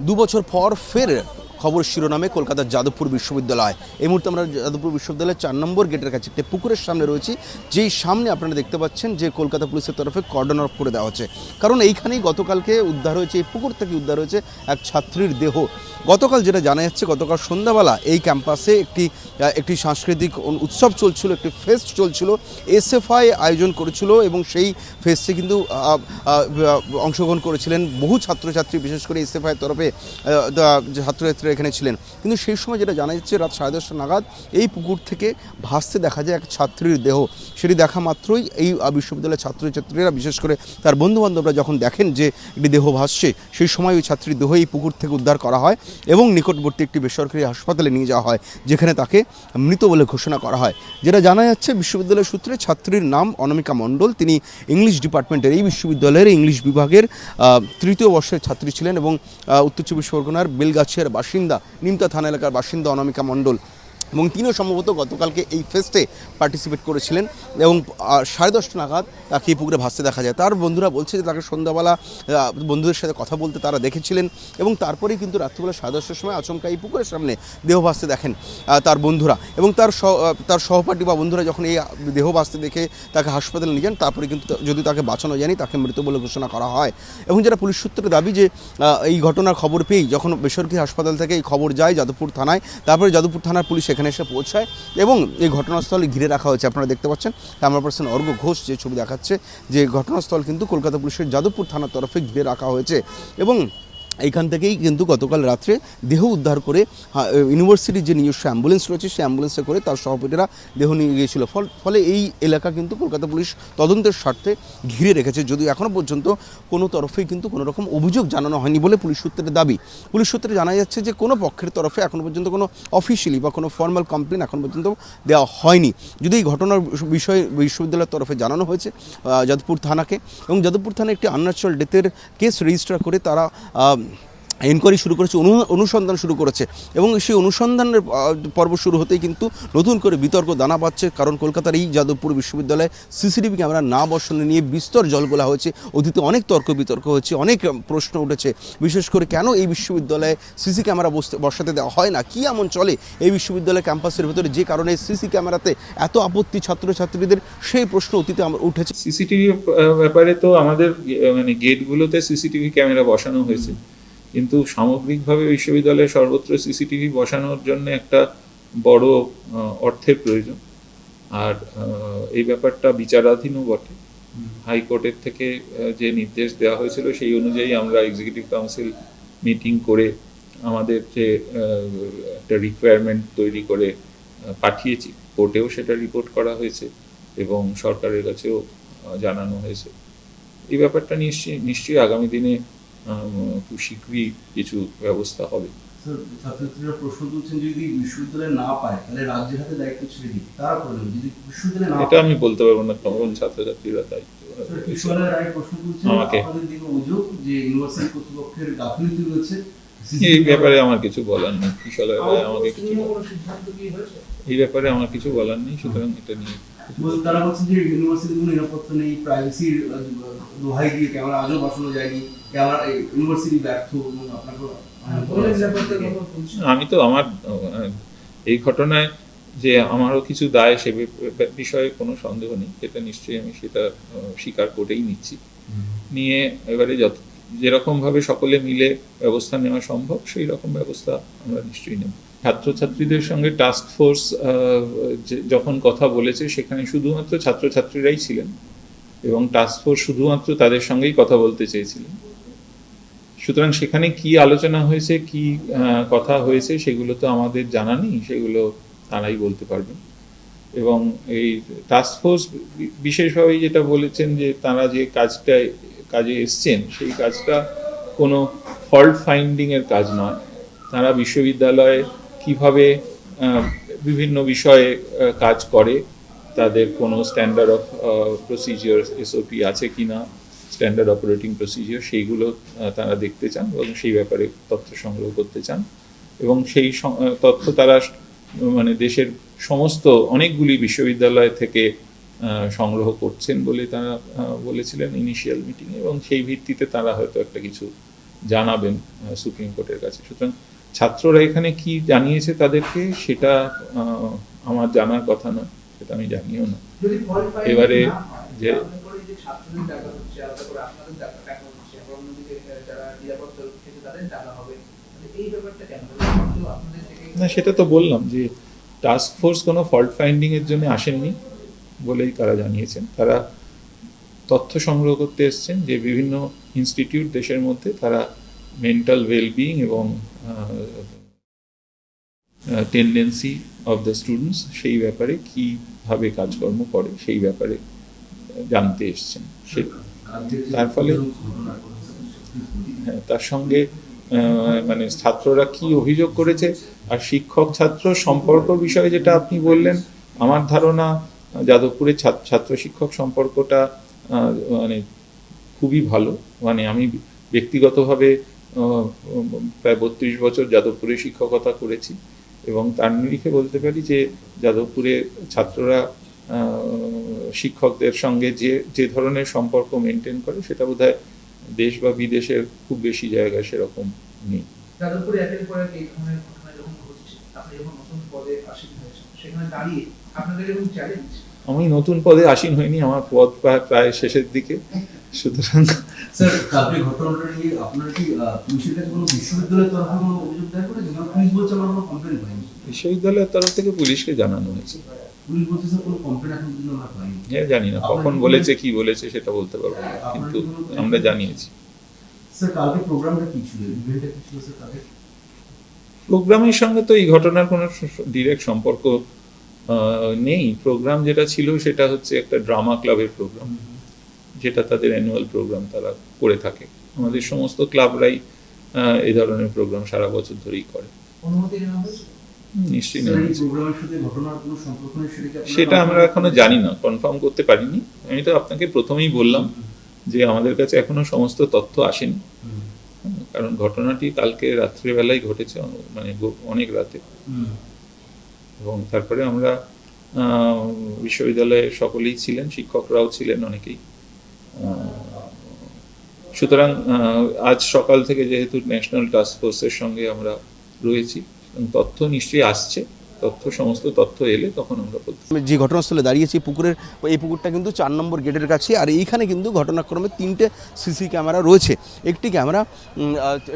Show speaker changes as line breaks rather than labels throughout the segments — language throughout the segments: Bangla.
দু বছর পর ফের খবর শিরোনামে কলকাতার যাদবপুর বিশ্ববিদ্যালয়। এই মুহূর্তে আমরা যাদবপুর বিশ্ববিদ্যালয়ের চার নম্বর গেটের কাছে একটি পুকুরের সামনে রয়েছি যেই সামনে আপনারা দেখতে পাচ্ছেন যে কলকাতা পুলিশের তরফে কর্ডন অফ করে দেওয়া হচ্ছে। কারণ এইখানেই গতকালকে উদ্ধার হয়েছে এই পুকুর থেকে উদ্ধার হয়েছে এক ছাত্রীর দেহ। গতকাল যেটা জানা যাচ্ছে গতকাল সন্ধ্যাবেলা এই ক্যাম্পাসে একটি একটি সাংস্কৃতিক উৎসব চলছিল একটি ফেস্ট চলছিল এসএফআই আয়োজন করেছিল এবং সেই ফেস্টে কিন্তু অংশগ্রহণ করেছিলেন বহু ছাত্রছাত্রী বিশেষ করে এসএফআইয়ের তরফে আহ, দা- এখানে ছিলেন। কিন্তু সেই সময় যেটা জানা যাচ্ছে রাত সাড়ে দশটা নাগাদ এই পুকুর থেকে ভাসতে দেখা যায় এক ছাত্রীর দেহ। সেটি দেখা মাত্রই এই বিশ্ববিদ্যালয়ের ছাত্রছাত্রীরা, বিশেষ করে তার বন্ধুবান্ধবরা যখন দেখেন যে একটি দেহ ভাসছে, সেই সময় ওই ছাত্রীর দেহ এই পুকুর থেকে উদ্ধার করা হয় এবং নিকটবর্তী একটি বেসরকারি হাসপাতালে নিয়ে যাওয়া হয়, যেখানে তাকে মৃত বলে ঘোষণা করা হয়। যেটা জানা যাচ্ছে বিশ্ববিদ্যালয় সূত্রে ছাত্রীর নাম অনামিকা মণ্ডল। তিনি ইংলিশ ডিপার্টমেন্টের, এই বিশ্ববিদ্যালয়ের ইংলিশ বিভাগের তৃতীয় বর্ষের ছাত্রী ছিলেন এবং উত্তর চব্বিশ পরগনার বেলগাছিয়ার বাসিন্দা নিমতা থানা এলাকার বাসিন্দা অনামিকা মণ্ডল। এবং তিনিও সম্ভবত গতকালকে এই ফেস্টে পার্টিসিপেট করেছিলেন এবং সাড়ে দশটা নাগাদ তাকে এই পুকুরে ভাসতে দেখা যায়। তার বন্ধুরা বলছে যে তাকে সন্ধ্যাবেলা বন্ধুদের সাথে কথা বলতে তারা দেখেছিলেন এবং তারপরেই কিন্তু রাত্রিবেলা সাড়ে দশটার সময় আচমকা এই পুকুরের সামনে দেহ ভাসতে দেখেন তার বন্ধুরা এবং তার তার সহপাঠী বা বন্ধুরা যখন এই দেহ ভাসতে দেখে তাকে হাসপাতালে নিয়ে যান, তারপরে কিন্তু যদি তাকে বাঁচানো যায়নি তাকে মৃত বলে ঘোষণা করা হয়। এবং যারা পুলিশ সূত্রে দাবি যে এই ঘটনার খবর পেয়েই যখন বেসরকারি হাসপাতাল থেকে এই খবর যায় যাদবপুর থানায়, তারপরে যাদবপুর থানার পুলিশ এখানে এসে পৌঁছায় এবং এই ঘটনাস্থলে ঘিরে রাখা হয়েছে। আপনারা দেখতে পাচ্ছেন ক্যামেরা পার্সন অর্ঘ ঘোষ যে ছবি দেখাচ্ছে, যে ঘটনাস্থল কিন্তু কলকাতা পুলিশের যাদবপুর থানার তরফে ঘিরে রাখা হয়েছে। এবং এইখান থেকেই কিন্তু গতকাল রাত্রে দেহ উদ্ধার করে ইউনিভার্সিটির যে নিজস্ব অ্যাম্বুলেন্স রয়েছে, সেই অ্যাম্বুলেন্সে করে তার সহপাঠীরা দেহ নিয়ে গিয়েছিল। ফল এই এলাকা কিন্তু কলকাতা পুলিশ তদন্তের স্বার্থে ঘিরে রেখেছে। যদিও এখনও পর্যন্ত কোনো তরফেই কিন্তু কোনো রকম অভিযোগ জানানো হয়নি বলে পুলিশ সূত্রের দাবি। পুলিশ সূত্রে জানা যাচ্ছে যে কোনো পক্ষের তরফে এখনও পর্যন্ত কোনো অফিসিয়ালি বা কোনো ফর্মাল কমপ্লেন এখন পর্যন্ত দেওয়া হয়নি। যদি এই ঘটনার বিষয়ে বিশ্ববিদ্যালয়ের তরফে জানানো হয়েছে যাদবপুর থানাকে। এবং যাদবপুর থানা একটি আনন্যাচুরাল ডেথের কেস রেজিস্টার করে তারা এনকোয়ারি শুরু করেছে, অনু- অনুসন্ধান শুরু করেছে এবং সেই অনুসন্ধানের পর্ব শুরু হতেই কিন্তু নতুন করে বিতর্ক দানা পাচ্ছে। কারণ কলকাতার এই যাদবপুর বিশ্ববিদ্যালয়ে সিসিটিভি ক্যামেরা না বসানো নিয়ে বিস্তর জলগোলা হয়েছে। অতীতে অনেক তর্ক বিতর্ক হয়েছে, অনেক প্রশ্ন উঠেছে। বিশেষ করে কেন এই বিশ্ববিদ্যালয়ে সিসি ক্যামেরা বসতে, বসাতে দেওয়া হয় না? কী এমন চলে? এই বিশ্ববিদ্যালয় ক্যাম্পাসের ভেতরে যে কারণে সিসি ক্যামেরাতে এত আপত্তি ছাত্রছাত্রীদের, সেই প্রশ্ন অতীতে আমার উঠেছে।
সিসিটিভি ব্যাপারে তো আমাদের মানে গেটগুলোতে সিসিটিভি ক্যামেরা বসানো হয়েছে। কিন্তু সামগ্রিকভাবে বিশ্ববিদ্যালয়ে সর্বত্র সিসিটিভি বসানোর জন্য একটা বড় অর্থের প্রয়োজন। আর এই ব্যাপারটা বিচারাধীনও বটে। হাইকোর্টের থেকে যে নির্দেশ দেওয়া হয়েছিল সেই অনুযায়ী আমরা এক্সিকিউটিভ কাউন্সিল মিটিং করে আমাদের যে একটা রিকোয়ারমেন্ট তৈরি করে পাঠিয়েছি। কোর্টেও সেটা রিপোর্ট করা হয়েছে এবং সরকারের কাছেও জানানো হয়েছে। এই ব্যাপারটা নিশ্চয়ই নিশ্চয়ই আগামী দিনে খুব শীঘ্রই কিছু ব্যবস্থা হবে।
ছাত্রছাত্রীরা প্রশ্ন তুলছেন যদি বিশ্ববিদ্যালয় না পায় তাহলে রাজ্যের হাতে দায়িত্ব ছেড়ে দিই তারা করবেন যদি বিশ্ববিদ্যালয় না
এটা আমি বলতে পারব না কোন ছাত্রছাত্রীরা দায়িত্ব
স্যার, কিশোরের রায় প্রশ্ন তুলছেন
আমাকে।
আপনাদের দিকে অভিযোগ যে ইউনিভার্সিটি কর্তৃপক্ষের গাফিলতি রয়েছে।
এই ব্যাপারে আমার কিছু বলার নেই। কিশোরের আমাকে কিছু এই ব্যাপারে আমার কিছু বলার নেই সুতরাং এটা নিয়ে
তারা বলছেন যে ইউনিভার্সিটি কোনো নিরাপত্তা নেই প্রাইভেসির দোহাই দিয়ে ক্যামেরা আজও বসানো যায়নি ক্যামেরা ইউনিভার্সিটি ব্যর্থ এবং আপনাকে
বলে নিরাপত্তার কথা বলছি।
আমি তো আমার এই ঘটনায় যে আমারও কিছু দায় সে বিষয়ে কোনো সন্দেহ নেই সেটা নিশ্চয়ই আমি সেটা স্বীকার করেই নিচ্ছি। নিয়ে এবারে যত যেরকম ভাবে সকলে মিলে ব্যবস্থা নেওয়া সম্ভব সেই রকম ব্যবস্থা আমরা নিশ্চয়ই নেব। ছাত্রছাত্রীদের সঙ্গে টাস্ক ফোর্স যখন কথা বলেছে, সেখানে শুধুমাত্র ছাত্রছাত্রীরাই ছিলেন এবং টাস্ক ফোর্স শুধুমাত্র তাদের সঙ্গেই কথা বলতে চেয়েছিলেন। সুতরাং সেখানে কি আলোচনা হয়েছে, কি কথা হয়েছে, সেগুলো তো আমাদের জানা নেই, সেগুলো তারাই বলতে পারবেন এবং এই টাস্ক ফোর্স বিশেষভাবে যেটা বলেছেন যে তারা যে কাজটা কাজে এসছেন, সেই কাজটা কোনো ফল্ট ফাইন্ডিংয়ের কাজ নয়। তারা বিশ্ববিদ্যালয়ে কীভাবে বিভিন্ন বিষয়ে কাজ করে, তাদের কোনো স্ট্যান্ডার্ড অফ প্রসিজিওর এসওপি আছে কিনা স্ট্যান্ডার্ড অপারেটিং প্রসিজিওর সেইগুলো তারা দেখতে চান এবং সেই ব্যাপারে তথ্য সংগ্রহ করতে চান। এবং সেই তথ্য তারা মানে দেশের সমস্ত অনেকগুলি বিশ্ববিদ্যালয় থেকে সংগ্রহ করছেন বলে তারা বলেছিলেন ইনিশিয়াল মিটিং এবং সেই ভিত্তিতে তারা হয়তো একটা কিছু জানাবেন সুপ্রিম কোর্টের কাছে। সুতরাং ছাত্ররা এখানে কি জানিয়েছে তাদেরকে সেটা আমার জানার কথা নয় সেটা আমি জানিও না। এবারে যে- না সেটা তো বললাম যে টাস্ক ফোর্স কোনো ফল্ট ফাইন্ডিং এর জন্য আসেননি বলেই তারা জানিয়েছেন। তারা তথ্য সংগ্রহ করতে এসেছেন যে বিভিন্ন ইনস্টিটিউট দেশের মধ্যে তারা মেন্টাল ওয়েলবিং এবং টেন্ডেন্সি অফ দ্য স্টুডেন্টস সেই ব্যাপারে কীভাবে কাজকর্ম করে সেই ব্যাপারে জানতে এসছেন। সে তার ফলে- হ্যাঁ, তার সঙ্গে মানে ছাত্ররা কি অভিযোগ করেছে? আর শিক্ষক ছাত্র সম্পর্ক বিষয়ে যেটা আপনি বললেন আমার ধারণা যাদবপুরের ছাত্র শিক্ষক সম্পর্কটা মানে খুবই ভালো। মানে আমি ব্যক্তিগতভাবে প্রায় বত্রিশ বছর যাদবপুরে শিক্ষকতা করেছি এবং তার নিরিখে বলতে পারি যে যাদবপুরে ছাত্ররা শিক্ষকদের সঙ্গে যে যে ধরনের সম্পর্ক মেনটেন করে সেটা বোধহয় দেশ বা বিদেশের খুব বেশি জায়গায় সেরকম নেই।
যাদবপুরে একের পর এক এই ধরনের ঘটনা যখন ঘটছে, আপনি যখন নতুন পদে আসীন সেখানে দাঁড়িয়ে
আমি নতুন পদে আসীন হইনি আমার পদ প্রায় শেষের দিকে। সুতরাং
স্যার আপনি ঘটনাটা নিয়ে আপনার কি পুলিশের কাছে কোনো বিশ্ববিদ্যালয়ের তরফে কোনো অভিযোগ দায়ের করেছেন? কারণ পুলিশ বলছে আমরা কোনো কমপ্লেন পাইনি
বিশ্ববিদ্যালয়ের তরফ থেকে পুলিশকে জানানো হয়েছে।
পুলিশ বলছে স্যার কোনো কমপ্লেন এখন পর্যন্ত আমরা পাইনি
হ্যাঁ জানি না কখন বলেছে কি বলেছে সেটা বলতে পারব না। কিন্তু আমরা জানিয়েছি।
স্যার কালকে প্রোগ্রামটা কি ছিল? ইভেন্টটা কি ছিল স্যার কালকে
প্রোগ্রামের সঙ্গে তো এই ঘটনার কোনো ডিরেক্ট সম্পর্ক নেই। প্রোগ্রাম যেটা ছিল সেটা হচ্ছে একটা ড্রামা ক্লাবের প্রোগ্রাম যেটা তাদের অ্যানুয়াল প্রোগ্রাম তারা করে থাকে। আমাদের সমস্ত ক্লাবরাই এই ধরনের প্রোগ্রাম সারা বছর ধরেই করে। নিশ্চয়ই
সেটা
আমরা এখনও জানি না কনফার্ম করতে পারিনি। আমি তো আপনাকে প্রথমেই বললাম যে আমাদের কাছে এখনও সমস্ত তথ্য আসেনি। কারণ ঘটনাটি কালকে রাত্রেবেলায় ঘটেছে মানে অনেক রাতে। এবং তারপরে আমরা বিশ্ববিদ্যালয়ে সকলেই ছিলেন, শিক্ষকরাও ছিলেন অনেকেই। সুতরাং আজ সকাল থেকে যেহেতু ন্যাশনাল টাস্ক ফোর্সের সঙ্গে আমরা রয়েছি তথ্য নিশ্চয়ই আসছে। তথ্য, সমস্ত তথ্য এলে তখন আমরা বলতে
যে ঘটনাস্থলে দাঁড়িয়েছি, পুকুরের, এই পুকুরটা কিন্তু চার নম্বর গেটের কাছে, আর এইখানে কিন্তু ঘটনাক্রমে তিনটে সিসি ক্যামেরা রয়েছে। একটি ক্যামেরা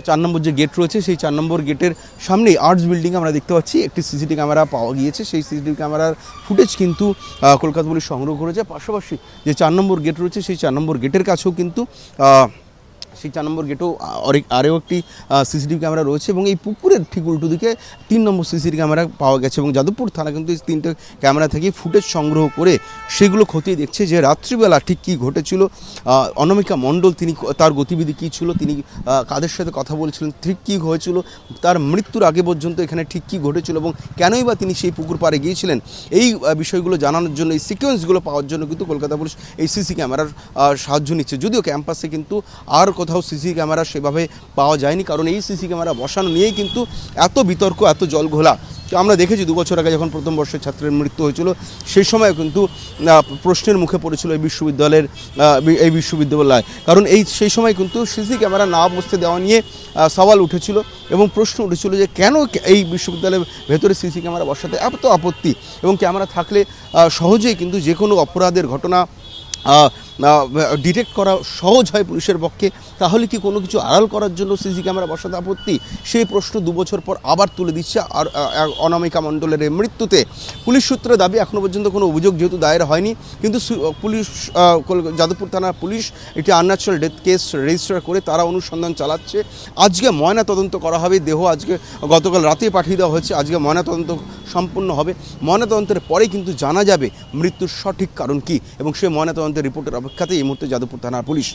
চার নম্বর যে গেট রয়েছে, সেই চার নম্বর গেটের সামনেই আর্টস বিল্ডিং আমরা দেখতে পাচ্ছি। একটি সিসিটিভি ক্যামেরা পাওয়া গিয়েছে। সেই সিসিটিভি ক্যামেরার ফুটেজ কিন্তু কলকাতা পুলিশ সংগ্রহ করেছে। পাশাপাশি যে চার নম্বর গেট রয়েছে, সেই চার নম্বর গেটের কাছেও কিন্তু সেই চার নম্বর গেটেও আরও একটি সিসিটিভি ক্যামেরা রয়েছে এবং এই পুকুরের ঠিক উল্টো দিকে তিন নম্বর সিসিটিভি ক্যামেরা পাওয়া গেছে এবং যাদবপুর থানা কিন্তু এই তিনটে ক্যামেরা থেকে ফুটেজ সংগ্রহ করে সেগুলো খতিয়ে দেখছে যে রাত্রিবেলা ঠিক কী ঘটেছিল। অনামিকা মণ্ডল, তিনি তার গতিবিধি কী ছিল, তিনি কাদের সাথে কথা বলেছিলেন, ঠিক কী হয়েছিল, তার মৃত্যুর আগে পর্যন্ত এখানে ঠিক কী ঘটেছিল এবং কেনই বা তিনি সেই পুকুর পাড়ে গিয়েছিলেন, এই বিষয়গুলো জানানোর জন্য, এই সিকোয়েন্সগুলো পাওয়ার জন্য কিন্তু কলকাতা পুলিশ এই সিসি ক্যামেরার সাহায্য নিচ্ছে। যদিও ক্যাম্পাসে কিন্তু আর কোথাও সিসি ক্যামেরা সেভাবে পাওয়া যায়নি, কারণ এই সিসি ক্যামেরা বসানো নিয়েই কিন্তু এত বিতর্ক, এত জল ঘোলা তো আমরা দেখেছি দু বছর আগে যখন প্রথম বর্ষের ছাত্রের মৃত্যু হয়েছিল, সেই সময় কিন্তু প্রশ্নের মুখে পড়েছিল এই বিশ্ববিদ্যালয়ের এই বিশ্ববিদ্যালয়। কারণ এই, সেই সময় কিন্তু সিসি ক্যামেরা না বসতে দেওয়া নিয়ে সওয়াল উঠেছিল এবং প্রশ্ন উঠেছিল যে কেন এই বিশ্ববিদ্যালয়ের ভেতরে সিসি ক্যামেরা বসাতে এত আপত্তি? এবং ক্যামেরা থাকলে সহজেই কিন্তু যে কোনো অপরাধের ঘটনা ডিটেক্ট করা সহজ হয় পুলিশের পক্ষে, তাহলে কি কোনো কিছু আড়াল করার জন্য সিসি ক্যামেরা বসাতে আপত্তি? সেই প্রশ্ন দু বছর পর আবার তুলে দিচ্ছে আর অনামিকা মণ্ডলের মৃত্যুতে। পুলিশ সূত্রে দাবি এখনও পর্যন্ত কোনো অভিযোগ যেহেতু দায়ের হয়নি, কিন্তু পুলিশ যাদবপুর থানার পুলিশ একটি আনন্যাচারাল ডেথ কেস রেজিস্টার করে তারা অনুসন্ধান চালাচ্ছে। আজকে ময়না তদন্ত করা হবে, দেহ আজকে, গতকাল রাতে পাঠিয়ে দেওয়া হয়েছে, আজকে ময়না তদন্ত সম্পূর্ণ হবে। ময়নাতদন্তের পরে কিন্তু জানা যাবে মৃত্যুর সঠিক কারণ কি, এবং সেই ময়নাতদন্তের রিপোর্টের অপেক্ষাতে এই মুহূর্তে যাদবপুর থানার পুলিশ।